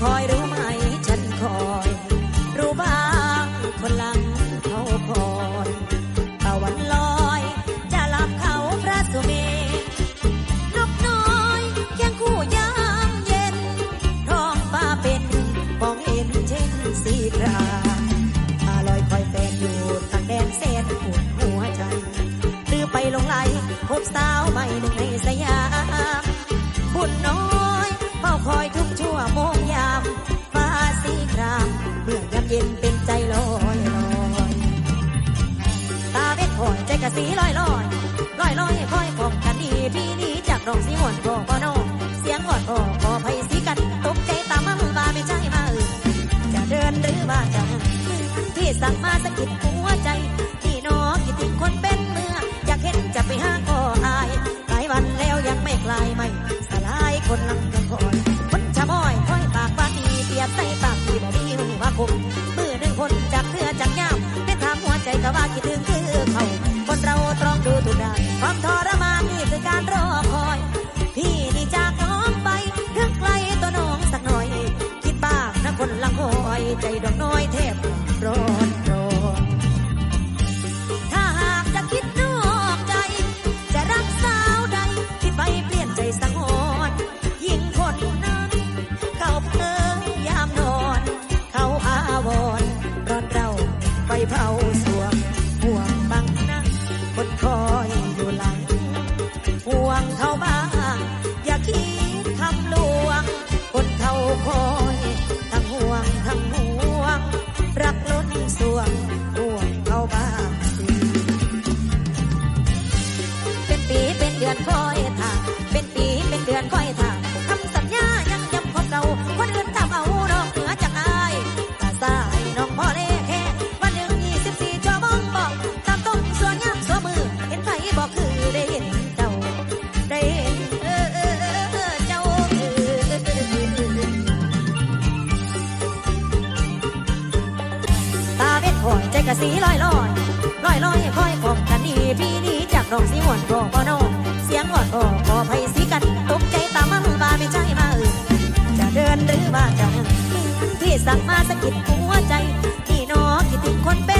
คอยรู้ไหมฉันคอย รู้บ้างคนหลังเขาคอยตะวันลอย จะหลับเขาพระสุเมรุนกน้อยเคียงคู่ยามเย็นท้องฟ้าเป็นมองเห็นเช่นสีครามตาลอยคอยแฟนอยู่ทางแดนเส้นปวดหัวใจหรือไปลงไหลพบสาวใหม่หนึ่งในสยามบุญน้อย เฝ้าคอยทุกชั่วโมงยามฟ้าสีครามเมื่อยามเย็นเป็นใจลอยลอยตาเบ็ดคอยใจกะสีลอยลอยลอยลอยคอยขอบกันดีพี่นี้จากดอกสีหวนก็บ่นอเสียงอ่อนก็ขอไผสีกันตกใจตามมั่งว่าไม่ใช่มาอื่นจะเดินหรือว่าจะที่สั่งมาสะกิดหัวใจ มือว่าคมมือหนึ่งคนจากเพื่อจากยามไม่ถามหัวใจกะว่าคิดถึงคือเขาคนเราตรองดูทุกด้านความทรมานนี่คือการรอคอย พี่นี่จากน้องไปเรื่องไกลตัวน้องสักหน่อย คิดบ้างนะคนลังคอยใจดอก เผาสวงห่วงบังนักคนคอยอยู่หลัง ห่วงเขาบ้างอย่าคิดคำลวง คนเขาคอยทั้งห่วงทั้งห่วง รักล้นสวงห่วงเขาบ้างเป็นปีเป็นเดือนคอย ใจกะสีลอยลอยลอยลอยคอยคมกันนี่พี่นี่จากน้องสีหวนโกปอนอนเสียงหวดโอขอภัยสีกันตกใจตามันบาไม่ใช่มาอื่นจะเดินหรือว่าจะพี่สั่งมาสะกิดหัวใจนี่น้อคิดถึงคนเป็น